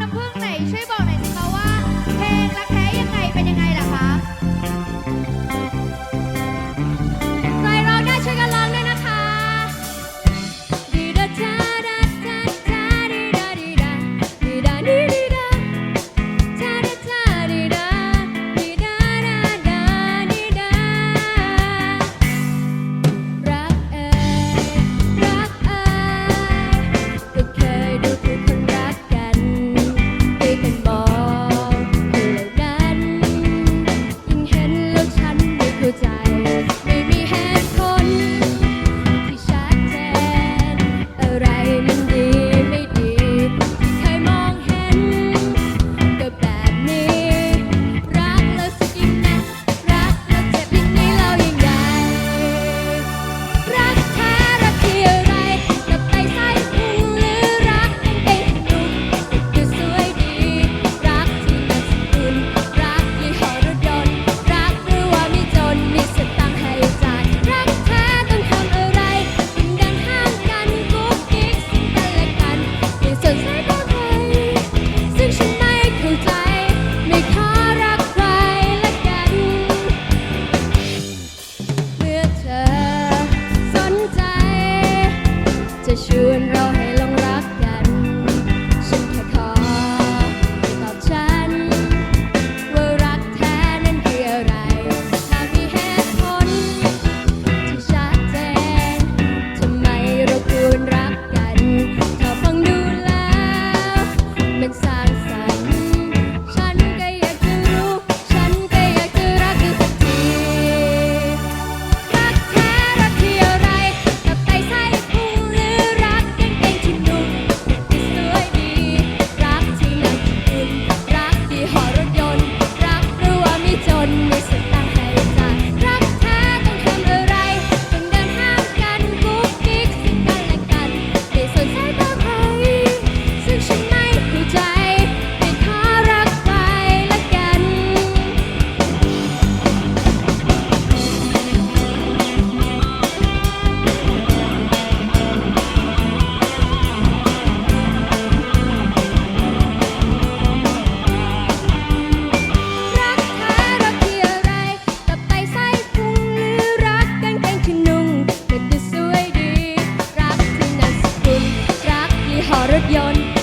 น้ำผึ้งไหนช่วยบอก จะชวนเรา i don't one one.